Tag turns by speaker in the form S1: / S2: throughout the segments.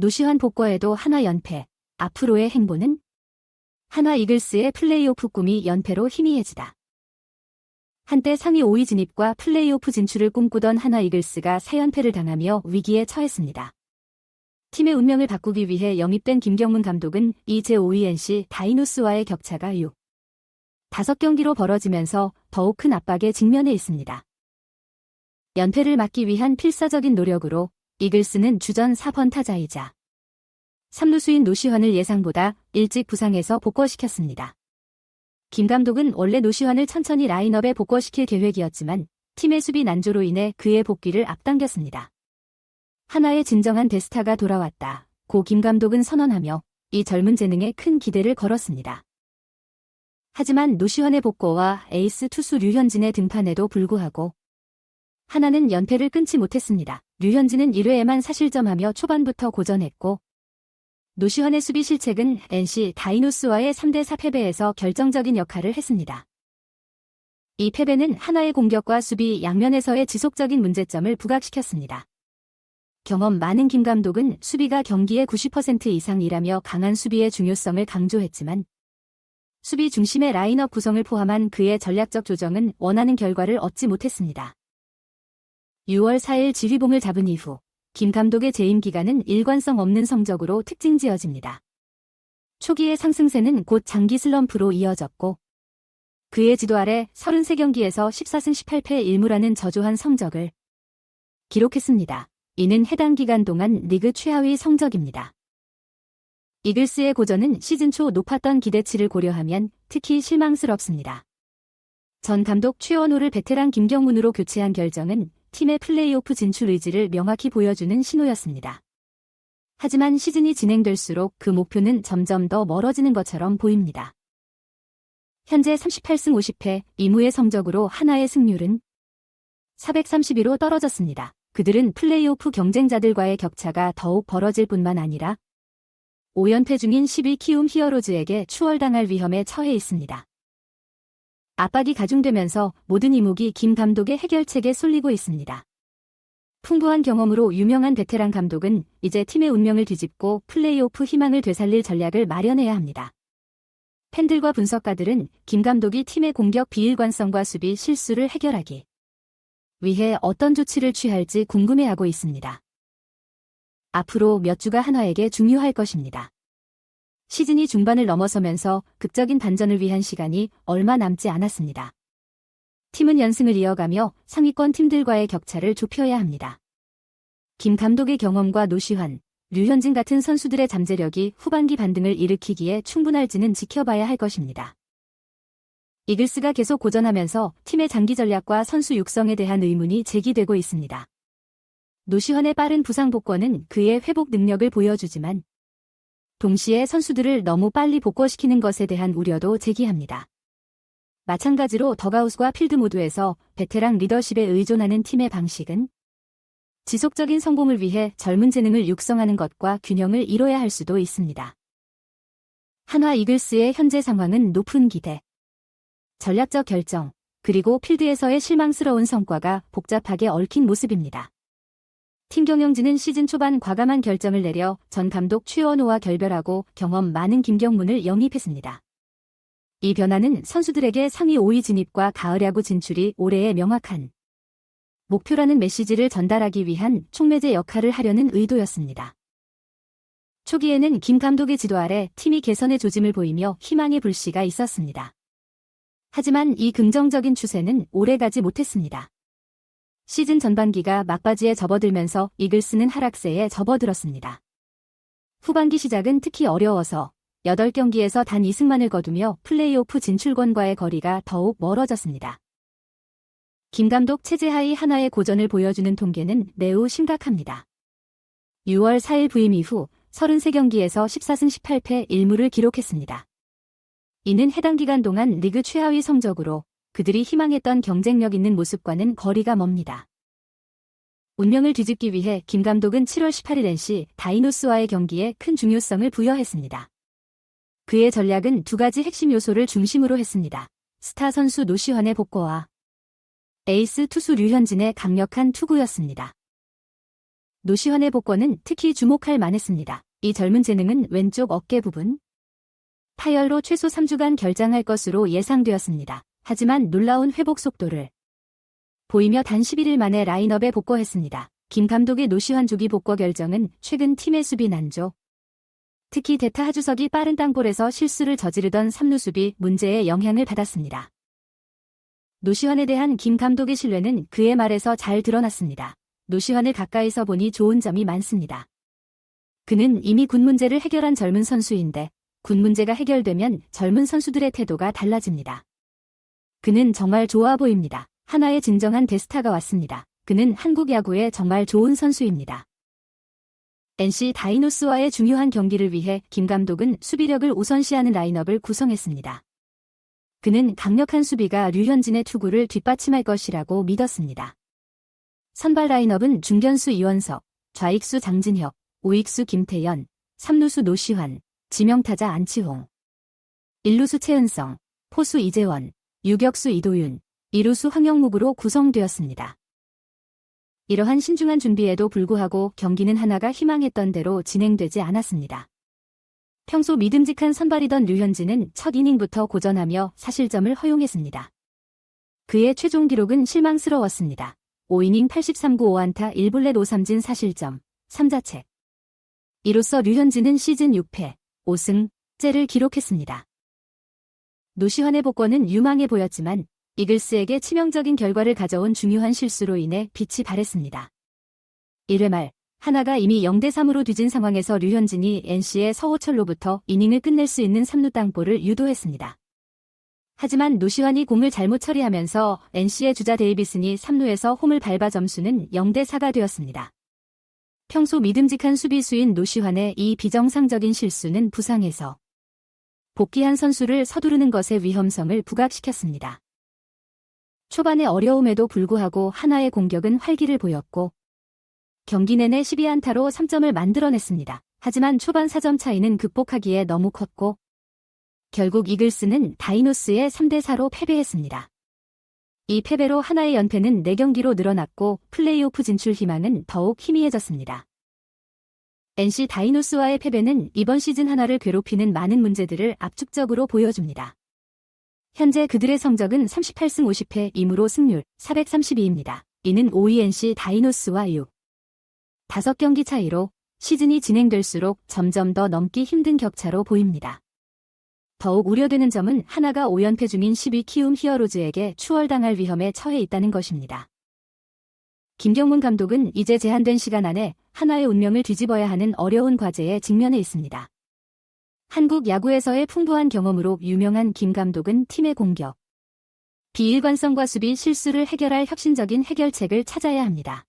S1: 노시환 복과에도 하나 연패. 앞으로의 행보는? 하나 이글스의 플레이오프 꿈이 연패로 희미해지다. 한때 상위 5위 진입과 플레이오프 진출을 꿈꾸던 하나 이글스가 3연패를 당하며 위기에 처했습니다. 팀의 운명을 바꾸기 위해 영입된 김경문 감독은 이 제5위 NC 다이노스와의 격차가 6. 5경기로 벌어지면서 더욱 큰 압박에 직면해 있습니다. 연패를 막기 위한 필사적인 노력으로 이글스는 주전 4번 타자이자 3루수인 노시환을 예상보다 일찍 부상해서 복궈시켰습니다. 김 감독은 원래 노시환을 천천히 라인업에 복궈시킬 계획이었지만 팀의 수비 난조로 인해 그의 복귀를 앞당겼습니다. 하나의 진정한 데스타가 돌아왔다. 고 김 감독은 선언하며 이 젊은 재능에 큰 기대를 걸었습니다. 하지만 노시환의 복고와 에이스 투수 류현진의 등판에도 불구하고 하나는 연패를 끊지 못했습니다. 류현진은 1회에만 사실점하며 초반부터 고전했고 노시환의 수비 실책은 NC 다이노스와의 3대4 패배에서 결정적인 역할을 했습니다. 이 패배는 하나의 공격과 수비 양면에서의 지속적인 문제점을 부각시켰습니다. 경험 많은 김 감독은 수비가 경기의 90% 이상이라며 강한 수비의 중요성을 강조했지만 수비 중심의 라인업 구성을 포함한 그의 전략적 조정은 원하는 결과를 얻지 못했습니다. 6월 4일 지휘봉을 잡은 이후 김 감독의 재임 기간은 일관성 없는 성적으로 특징 지어집니다. 초기의 상승세는 곧 장기 슬럼프로 이어졌고 그의 지도 아래 33경기에서 14승 18패 1무라는 저조한 성적을 기록했습니다. 이는 해당 기간 동안 리그 최하위 성적입니다. 이글스의 고전은 시즌 초 높았던 기대치를 고려하면 특히 실망스럽습니다. 전 감독 최원호를 베테랑 김경문으로 교체한 결정은 팀의 플레이오프 진출 의지를 명확히 보여주는 신호였습니다. 하지만 시즌이 진행될수록 그 목표는 점점 더 멀어지는 것처럼 보입니다. 현재 38승 50패 2무의 성적으로 하나의 승률은 431로 떨어졌습니다. 그들은 플레이오프 경쟁자들과의 격차가 더욱 벌어질 뿐만 아니라 5연패 중인 10위 키움 히어로즈에게 추월당할 위험에 처해 있습니다. 압박이 가중되면서 모든 이목이 김 감독의 해결책에 쏠리고 있습니다. 풍부한 경험으로 유명한 베테랑 감독은 이제 팀의 운명을 뒤집고 플레이오프 희망을 되살릴 전략을 마련해야 합니다. 팬들과 분석가들은 김 감독이 팀의 공격 비일관성과 수비 실수를 해결하기 위해 어떤 조치를 취할지 궁금해하고 있습니다. 앞으로 몇 주가 한화에게 중요할 것입니다. 시즌이 중반을 넘어서면서 극적인 반전을 위한 시간이 얼마 남지 않았습니다. 팀은 연승을 이어가며 상위권 팀들과의 격차를 좁혀야 합니다. 김 감독의 경험과 노시환, 류현진 같은 선수들의 잠재력이 후반기 반등을 일으키기에 충분할지는 지켜봐야 할 것입니다. 이글스가 계속 고전하면서 팀의 장기 전략과 선수 육성에 대한 의문이 제기되고 있습니다. 노시환의 빠른 부상 복권은 그의 회복 능력을 보여주지만 동시에 선수들을 너무 빨리 복권시키는 것에 대한 우려도 제기합니다. 마찬가지로 더가우스와 필드 모두에서 베테랑 리더십에 의존하는 팀의 방식은 지속적인 성공을 위해 젊은 재능을 육성하는 것과 균형을 이뤄야 할 수도 있습니다. 한화 이글스의 현재 상황은 높은 기대, 전략적 결정, 그리고 필드에서의 실망스러운 성과가 복잡하게 얽힌 모습입니다. 팀 경영진은 시즌 초반 과감한 결정을 내려 전 감독 최원호와 결별하고 경험 많은 김경문을 영입했습니다. 이 변화는 선수들에게 상위 5위 진입과 가을 야구 진출이 올해의 명확한 목표라는 메시지를 전달하기 위한 촉매제 역할을 하려는 의도였습니다. 초기에는 김 감독의 지도 아래 팀이 개선의 조짐을 보이며 희망의 불씨가 있었습니다. 하지만 이 긍정적인 추세는 오래가지 못했습니다. 시즌 전반기가 막바지에 접어들면서 이글스는 하락세에 접어들었습니다. 후반기 시작은 특히 어려워서 8경기에서 단 2승만을 거두며 플레이오프 진출권과의 거리가 더욱 멀어졌습니다. 김 감독 체제하의 하나의 고전을 보여주는 통계는 매우 심각합니다. 6월 4일 부임 이후 33경기에서 14승 18패 1무를 기록했습니다. 이는 해당 기간 동안 리그 최하위 성적으로 그들이 희망했던 경쟁력 있는 모습과는 거리가 멉니다. 운명을 뒤집기 위해 김 감독은 7월 18일 NC 다이노스와의 경기에 큰 중요성을 부여했습니다. 그의 전략은 두 가지 핵심 요소를 중심으로 했습니다. 스타 선수 노시환의 복고와 에이스 투수 류현진의 강력한 투구였습니다. 노시환의 복권은 특히 주목할 만했습니다. 이 젊은 재능은 왼쪽 어깨 부분 파열로 최소 3주간 결장할 것으로 예상되었습니다. 하지만 놀라운 회복 속도를 보이며 단 11일 만에 라인업에 복귀했습니다. 김 감독의 노시환 조기 복귀 결정은 최근 팀의 수비 난조, 특히 대타 하주석이 빠른 땅볼에서 실수를 저지르던 3루 수비 문제에 영향을 받았습니다. 노시환에 대한 김 감독의 신뢰는 그의 말에서 잘 드러났습니다. 노시환을 가까이서 보니 좋은 점이 많습니다. 그는 이미 군 문제를 해결한 젊은 선수인데 군 문제가 해결되면 젊은 선수들의 태도가 달라집니다. 그는 정말 좋아 보입니다. 하나의 진정한 데스타가 왔습니다. 그는 한국 야구에 정말 좋은 선수입니다. NC 다이노스와의 중요한 경기를 위해 김 감독은 수비력을 우선시하는 라인업을 구성했습니다. 그는 강력한 수비가 류현진의 투구를 뒷받침할 것이라고 믿었습니다. 선발 라인업은 중견수 이원석, 좌익수 장진혁, 우익수 김태연, 삼루수 노시환, 지명타자 안치홍, 일루수 최은성, 포수 이재원, 유격수 이도윤, 이루수 황영묵으로 구성되었습니다. 이러한 신중한 준비에도 불구하고 경기는 하나가 희망했던 대로 진행되지 않았습니다. 평소 믿음직한 선발이던 류현진은 첫 이닝부터 고전하며 사실점을 허용했습니다. 그의 최종 기록은 실망스러웠습니다. 5이닝 83구 5안타 1볼넷 5삼진 사실점, 3자책. 이로써 류현진은 시즌 6패, 5승, 째를 기록했습니다. 노시환의 복권은 유망해 보였지만 이글스에게 치명적인 결과를 가져온 중요한 실수로 인해 빛이 발했습니다. 1회 말 하나가 이미 0대3으로 뒤진 상황에서 류현진이 NC의 서호철로부터 이닝을 끝낼 수 있는 3루 땅볼을 유도했습니다. 하지만 노시환이 공을 잘못 처리하면서 NC의 주자 데이비슨이 3루에서 홈을 밟아 점수는 0대4가 되었습니다. 평소 믿음직한 수비수인 노시환의 이 비정상적인 실수는 부상에서 복귀한 선수를 서두르는 것의 위험성을 부각시켰습니다. 초반의 어려움에도 불구하고 하나의 공격은 활기를 보였고 경기 내내 12안타로 3점을 만들어냈습니다. 하지만 초반 4점 차이는 극복하기에 너무 컸고 결국 이글스는 다이노스에 3대4로 패배했습니다. 이 패배로 하나의 연패는 4경기로 늘어났고 플레이오프 진출 희망은 더욱 희미해졌습니다. NC 다이노스와의 패배는 이번 시즌 하나를 괴롭히는 많은 문제들을 압축적으로 보여줍니다. 현재 그들의 성적은 38승 50패 이므로 승률 432입니다. 이는 5위 NC 다이노스와 6. 5경기 차이로 시즌이 진행될수록 점점 더 넘기 힘든 격차로 보입니다. 더욱 우려되는 점은 하나가 5연패 중인 10위 키움 히어로즈에게 추월당할 위험에 처해 있다는 것입니다. 김경문 감독은 이제 제한된 시간 안에 하나의 운명을 뒤집어야 하는 어려운 과제에 직면해 있습니다. 한국 야구에서의 풍부한 경험으로 유명한 김 감독은 팀의 공격, 비일관성과 수비 실수를 해결할 혁신적인 해결책을 찾아야 합니다.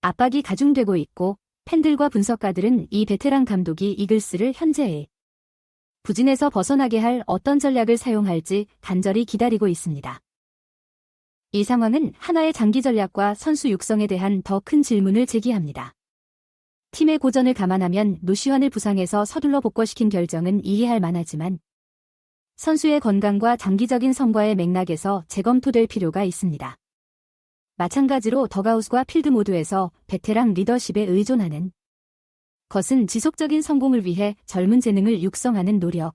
S1: 압박이 가중되고 있고 팬들과 분석가들은 이 베테랑 감독이 이글스를 현재의 부진에서 벗어나게 할 어떤 전략을 사용할지 간절히 기다리고 있습니다. 이 상황은 하나의 장기 전략과 선수 육성에 대한 더 큰 질문을 제기합니다. 팀의 고전을 감안하면 노시환을 부상에서 서둘러 복귀시킨 결정은 이해할 만하지만 선수의 건강과 장기적인 성과의 맥락에서 재검토될 필요가 있습니다. 마찬가지로 더가우스과 필드 모두에서 베테랑 리더십에 의존하는 것은 지속적인 성공을 위해 젊은 재능을 육성하는 노력,